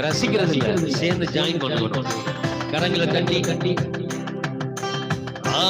ரசிக்கிறது இல்ல சேர்ந்து ஜாயின் பண்ணணும் கரங்களை கட்டி கட்டி ஆ.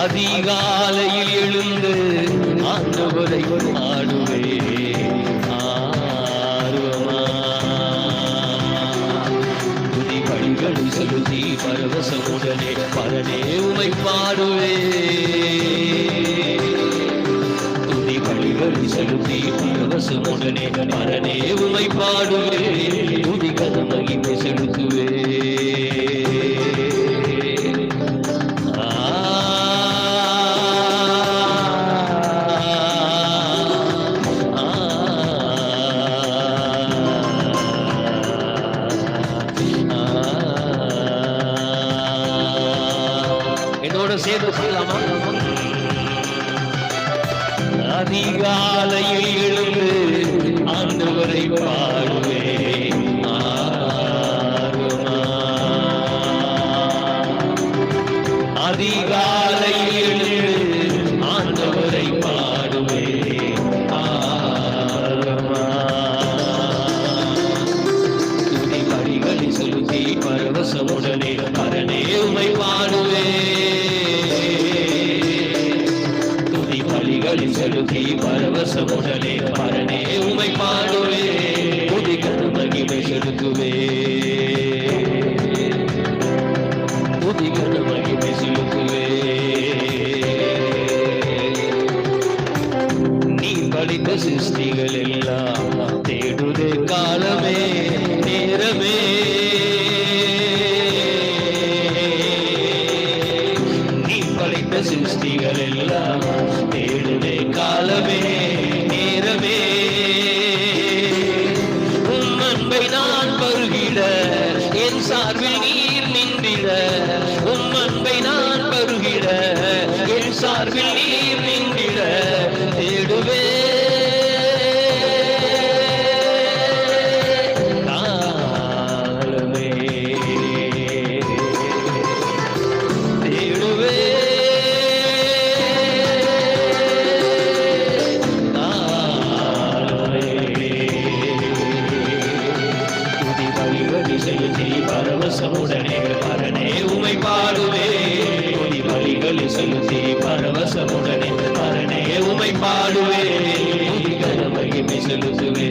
அதிகாலையில் எழுந்து ஆண்டவரை ஆடுவே ஆர்வமா. செலுத்தி பரவசமுடனே பரனே உமை பாடுவே துதி பணிகளை செலுத்தி பரவசமுடனே பரனே உமை பாடுவே துதி கதமகிமை செலுத்துவே என்னோட சேர்ந்து சொல்லலாமா அதிகாலையில் எழுந்து ஆண்டவரை பாடுவேன். அதிகாலையில் எழுந்து ஆண்டவரை பாடுவேன். ஆர்வமா. துதி பலிகளை செலுத்தி பரவசமுடனே பரனே உமை பரவசமுடனே பரனே உமை பாடுவே துதி மகிமை செலுத்துவே துதி மகிமை செலுத்துவே நீ படித்த சிருஷ்டிகள் எல்லாம் தேடுதே காலமே நேரமே. சிருஷ்டிகள் எல்லாம் தேடுதே காலமே. மார்பில் சார்பில் நீர் நின்றிட தேடுவே துதி பலிகளை செலுத்தி பரவசமுடனே பரனே உமை பாடுவே துதி கனமகிமை செலுத்துவே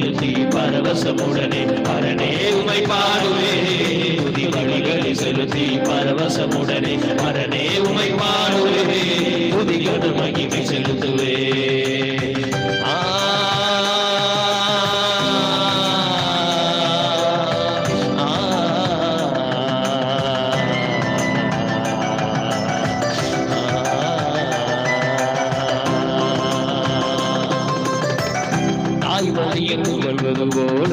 செலுத்தி பரவசமுடனே. பரனே உமை பாடுவே. துதி வழிகளை செலுத்தி பரவசமுடனே. பரனே உமை தாய்மொழியில் புகழ்வது போல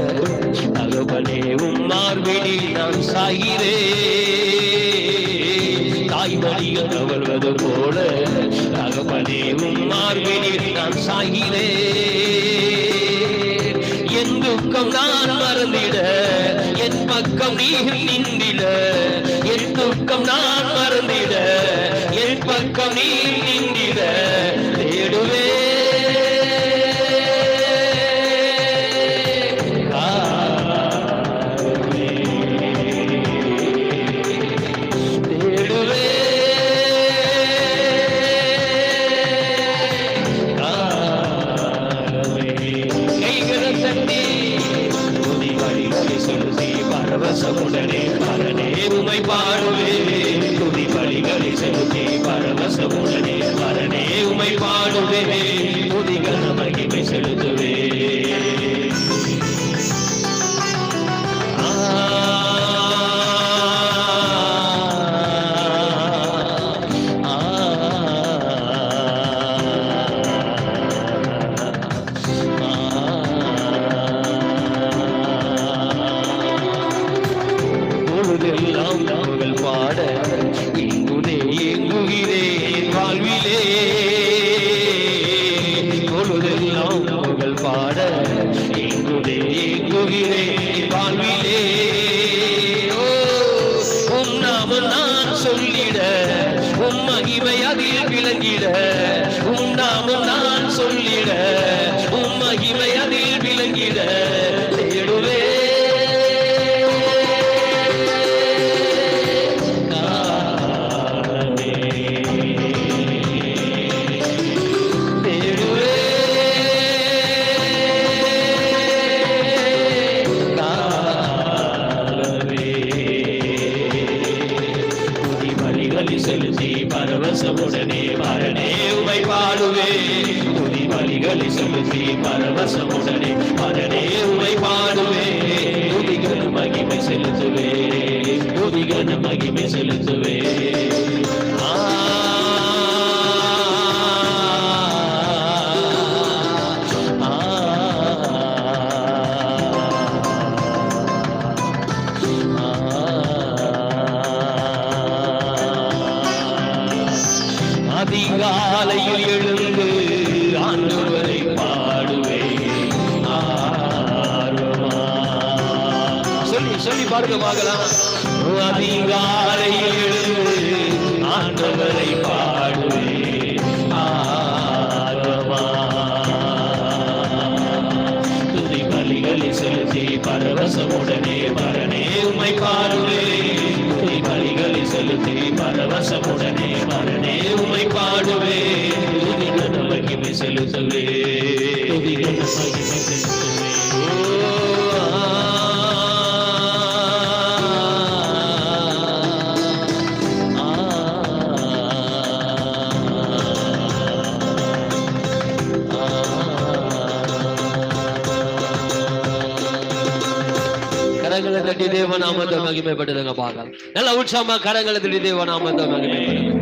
தகவனே உம் மார்பினில் நான் சாகிறே தாய்மொழியில் தவழ்வது போல தகவனே உம் மார்பினில் நான் சாகிறே என் துக்கம் நான் மறந்திட என் பக்கம் நீர் நின்றிட. என் துக்கம் நான் மறந்திட என் பக்கம் நீர் நின்றிட. தேடுவே உடனே பரனே உமை பாடுவே. அவன் நான் சொல்லிட உம் மகிமை அதில் விளங்கிட. பரவசமுடனே மரணே உமை பாடுவே. துதி வழிகளை செலுத்தி பரவசமுடனே மரணே உமை பாடுவே. துதிகன மகிமை செலுத்துவே துதிகன மகிமை செலுத்துவே அதிகாலையில் எழுந்து ஆண்டவரை பாடுவேன். சொல்லி சொல்லி பாடுங்க பார்க்கலாம் அதிகாலையில் பரவசமுடனே பரனே உமை பாடுவே துதி கன மகிமை செலுத்தவே துதி கன மகிமை தட்டி தேவ நாமத்தை மகிமைப்படுதுங்க பார்க்கலாம் நல்ல உற்சாகமா கரங்களை தட்டி தேவ நாமத்தை மகிமைப்படுது